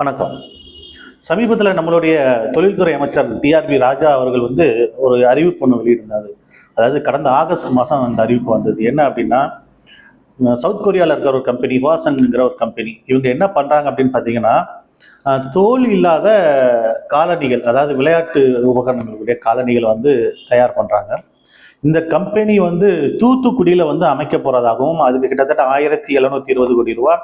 வணக்கம். சமீபத்தில் நம்மளுடைய தொழில்துறை அமைச்சர் டிஆர்பி ராஜா அவர்கள் வந்து ஒரு அறிவிப்பு ஒன்று வெளியிட்டிருந்தாரு. அதாவது கடந்த ஆகஸ்ட் மாதம் அந்த அறிவிப்பு வந்தது. என்ன அப்படின்னா சவுத் கொரியாவில் இருக்கிற ஒரு கம்பெனி ஹுவாசன்ங்கிற ஒரு கம்பெனி இவங்க என்ன பண்ணுறாங்க அப்படின்னு பார்த்தீங்கன்னா தோல் இல்லாத காலணிகள் அதாவது விளையாட்டு உபகரணங்களுடைய காலணிகளை வந்து தயார் பண்ணுறாங்க இந்த கம்பெனி வந்து தூத்துக்குடியில் வந்து அமைக்க போகிறதாகவும் அதுக்கு கிட்டத்தட்ட ஆயிரத்தி எழுநூத்தி இருபது கோடி ரூபா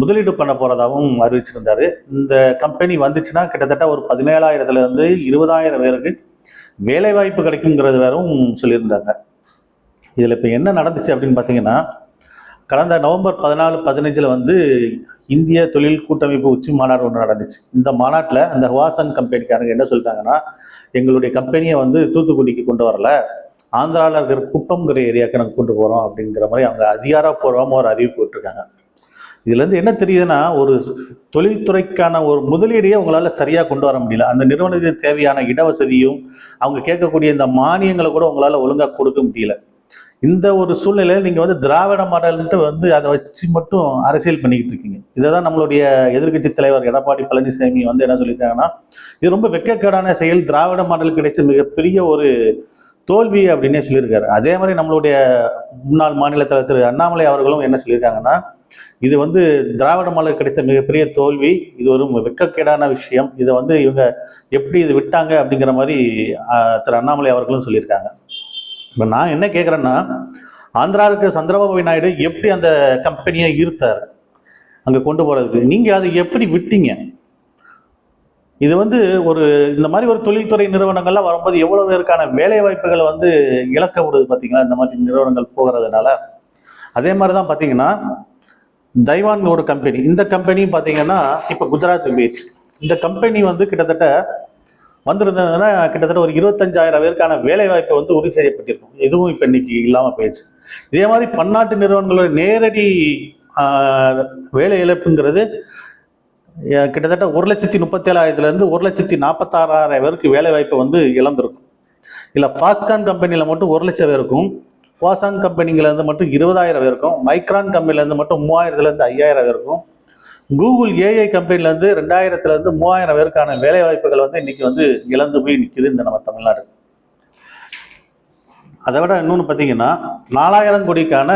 முதலீடு பண்ண போகிறதாகவும் அறிவிச்சிருந்தாரு. இந்த கம்பெனி வந்துச்சுன்னா கிட்டத்தட்ட ஒரு பதினேழாயிரத்துல இருந்து இருபதாயிரம் பேருக்கு வேலை வாய்ப்பு கிடைக்குங்கிறது வேறும் சொல்லியிருந்தாங்க. இதில் இப்போ என்ன நடந்துச்சு அப்படின்னு பார்த்தீங்கன்னா கடந்த நவம்பர் பதினாலு பதினஞ்சில் வந்து இந்திய தொழில் கூட்டமைப்பு உச்சி மாநாடு ஒன்று நடந்துச்சு. இந்த மாநாட்டில் அந்த ஹுவாசன் கம்பெனிக்காரங்க என்ன சொல்லிட்டாங்கன்னா எங்களுடைய கம்பெனியை வந்து தூத்துக்குடிக்கு கொண்டு வரல ஆந்திராவில் இருக்கிற குப்பம்ங்கிற ஏரியாவுக்கு நாங்கள் கொண்டு போகிறோம் அப்படிங்கிற மாதிரி அவங்க அதிகாரப்பூர்வமாக ஒரு அறிவிப்பு விட்டுருக்காங்க. இதுலேருந்து என்ன தெரியுதுன்னா ஒரு தொழில்துறைக்கான ஒரு முதலீடையே உங்களால் சரியாக கொண்டு வர முடியல. அந்த நிறுவனத்துக்கு தேவையான இடவசதியும் அவங்க கேட்கக்கூடிய இந்த மானியங்களை கூட உங்களால் ஒழுங்காக கொடுக்க முடியல. இந்த ஒரு சூழ்நிலையில் நீங்கள் வந்து திராவிட மாடல்ன்ட்டு வந்து அதை வச்சு மட்டும் அரசியல் பண்ணிக்கிட்டு இருக்கீங்க. இதை தான் நம்மளுடைய எதிர்க்கட்சி தலைவர் எடப்பாடி பழனிசாமி வந்து என்ன சொல்லியிருக்காங்கன்னா இது ரொம்ப வெக்கக்கேடான செயல் திராவிட மாடல் கிடைச்ச மிகப்பெரிய ஒரு தோல்வி அப்படின்னே சொல்லியிருக்காரு. அதே மாதிரி நம்மளுடைய முன்னாள் மாநில தலைவர் திரு அண்ணாமலை அவர்களும் என்ன சொல்லியிருக்காங்கன்னா இது வந்து திராவிட மாடல் கிடைத்த மிகப்பெரிய தோல்வி இது ஒரு வெட்கக்கேடான விஷயம். இதை வந்து இவங்க எப்படி இது விட்டாங்க அப்படிங்கிற மாதிரி திரு அண்ணாமலை அவர்களும் சொல்லியிருக்காங்க. இப்போ நான் என்ன கேட்குறேன்னா ஆந்திராவுக்கு சந்திரபாபு நாயுடு எப்படி அந்த கம்பெனியை ஈர்த்தார்? அங்கே கொண்டு போகிறதுக்கு நீங்கள் அதை எப்படி விட்டீங்க? இது வந்து ஒரு இந்த மாதிரி ஒரு தொழில்துறை நிறுவனங்கள்லாம் வரும்போது எவ்வளோ பேருக்கான வேலை வாய்ப்புகளை வந்து இழக்க விடுது பார்த்தீங்களா இந்த மாதிரி நிறுவனங்கள் போகிறதுனால. அதே மாதிரி தான் பார்த்தீங்கன்னா தைவான் ஒரு கம்பெனி. இந்த கம்பெனியும் பார்த்தீங்கன்னா இப்போ குஜராத் பீச். இந்த கம்பெனி வந்து கிட்டத்தட்ட வந்திருந்ததுன்னா கிட்டத்தட்ட ஒரு இருபத்தஞ்சாயிரம் பேருக்கான வேலைவாய்ப்பை வந்து உறுதி செய்யப்பட்டிருக்கும். எதுவும் இப்போ இன்னைக்கு இல்லாமல் போயிடுச்சு. இதே மாதிரி பன்னாட்டு நிறுவனங்களோட நேரடி வேலை இழப்புங்கிறது கிட்டத்தட்ட ஒரு லட்சத்தி முப்பத்தேழாயிரத்துலேருந்து ஒரு லட்சத்தி நாற்பத்தாறாயிரம் பேருக்கு வேலை வாய்ப்பை வந்து இழந்திருக்கும். இல்லை ஃபாஸ்கான் கம்பெனியில் மட்டும் ஒரு லட்சம் பேருக்கும் வாசான் கம்பெனிலேருந்து மட்டும் இருபதாயிரம் பேருக்கும் மைக்ரான் கம்பெனிலேருந்து மட்டும் மூவாயிரத்துலேருந்து ஐயாயிரம் பேருக்கும் கூகுள் ஏஐ கம்பெனிலேருந்து ரெண்டாயிரத்துலேருந்து மூவாயிரம் பேருக்கான வேலை வாய்ப்புகள் வந்து இன்னைக்கு வந்து இழந்து போய் நிற்குது இந்த நம்ம தமிழ்நாடு. அதை விட இன்னொன்று பார்த்தீங்கன்னா நாலாயிரம் கோடிக்கான